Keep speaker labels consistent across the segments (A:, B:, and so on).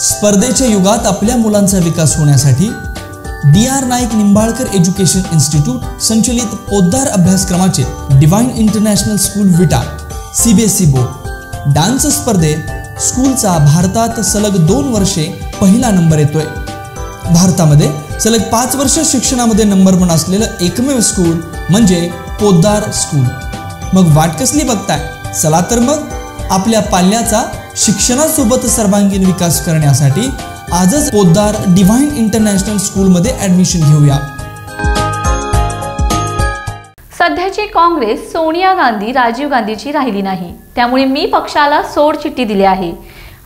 A: स्पर्धेच्या युगात आपल्या मुलांचा विकास होण्यासाठी D R Naik Nimbalkar education institute संचलित पोद्दार अभ्यासक्रमाचे divine international school Vita CBSE board. Dance स्पर्धेत स्कूलचा भारतात सलग दोन वर्षे पहिला नंबर येतोय. भारतामध्ये सलग पाच वर्ष शिक्षणामध्ये नंबर वन असलेलं एकमेव स्कूल म्हणजे पोद्दार स्कूल. मग वाट कसली बघताय? चला तर मग आपल्या पाल्याचा शिक्षणासोबत सर्वांगीण विकास करण्यासाठी आजच पोद्दार डिव्हाइन इंटरनॅशनल स्कूलमध्ये ॲडमिशन घेऊया.
B: सध्याची काँग्रेस सोनिया गांधी राजीव गांधीची राहिली नाही. त्यामुळे मी पक्षाला सोड चिठ्ठी दिली आहे.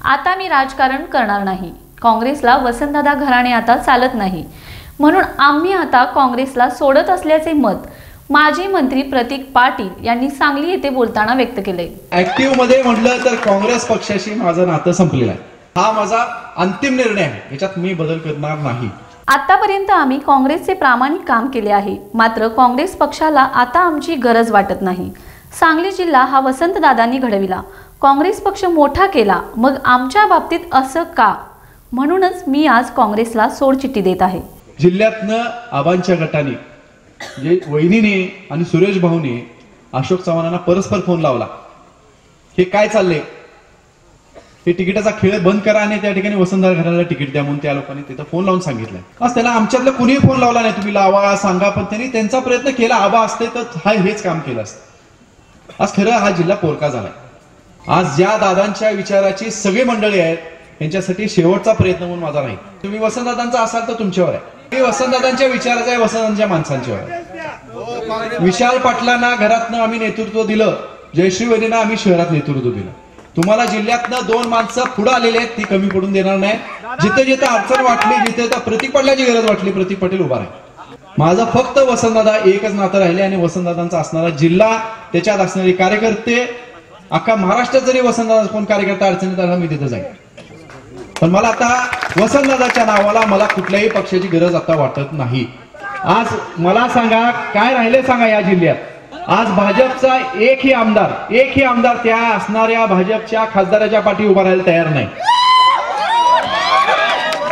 B: आता मी राजकारण करणार नाही. काँग्रेसला वसंतदादा घराणे आता चालत नाही. म्हणून आम्ही आता काँग्रेसला सोडत असल्याचे मत माजी मंत्री प्रतीक पाटील यांनी सांगली येथे बोलताना व्यक्त केले
C: ऍक्टिव्हमध्ये म्हटलं तर काँग्रेस पक्षाशी माझं नातं संपलेलं आहे. हा माझा अंतिम निर्णय आहे. याच्यात मी बदल करणार नाही.
B: आतापर्यंत आम्ही काँग्रेसचे प्रामाणिक काम केले आहे. मात्र काँग्रेस पक्षाला आता आमची गरज वाटत नाही. सांगली जिल्हा हा वसंतदादांनी घडविला. काँग्रेस पक्ष मोठा केला. मग आमच्या बाबतीत असं का? म्हणूनच मी आज काँग्रेसला सोडचिठ्ठी देत आहे.
C: जिल्ह्यातनं आबांच्या गटाने जे वहिनीने आणि सुरेश भाऊने अशोक चव्हाणांना परस्पर फोन लावला. हे काय चाललंय? हे तिकिटाचा खेळ बंद करा आणि त्या ठिकाणी वसंतदार घराला तिकीट द्या म्हणून त्या लोकांनी तिथं फोन लावून सांगितलंय. आज त्याला आमच्यातलं कुणीही फोन लावला नाही. तुम्ही लावा सांगा पण त्यांनी त्यांचा प्रयत्न केला. आबा असते तर हा हेच काम केलं असतं. आज खरं हा जिल्हा पोरका झालाय. आज ज्या दादांच्या विचाराची सगळी मंडळी आहेत यांच्यासाठी शेवटचा प्रयत्न म्हणून माझा नाही. तुम्ही वसंतदादांचा असाल तर तुमच्यावर आहे. वसंतदादांच्या विचाराचा आहे वसंतदादांच्या माणसांच्या. विशाल पाटलांना घरातनं आम्ही नेतृत्व दिलं जयश्रीवरीनं आम्ही शहरात नेतृत्व दिलं. तुम्हाला जिल्ह्यातनं दोन माणसं पुढे आलेले आहेत ती कमी पडून देणार नाही. जिथे जिथे अडचण वाटली जिथे जिथे प्रतीक पडल्याची गरज वाटली प्रतीक पटेल उभा राहील. माझं फक्त वसंतदादा एकच नातं राहिले आणि वसंतदादांचा असणारा जिल्हा त्याच्यात असणारे कार्यकर्ते अख्खा महाराष्ट्रात जरी वसंतदादा कोण कार्यकर्ता अडचणीत आला मी तिथे जाईल पण मला आता वसंतदादाच्या नावाला मला कुठल्याही पक्षाची गरज आता वाटत नाही. आज मला सांगा काय राहिले सांगा या जिल्ह्यात? आज भाजपचा एकही आमदार एकही आमदार त्या असणाऱ्या भाजपच्या खासदाराच्या पाठी उभा राहायला तयार नाही.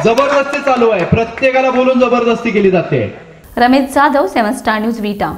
C: जबरदस्ती चालू आहे. प्रत्येकाला बोलून जबरदस्ती केली जाते.
B: Ramesh Jadhav seven star news Vita.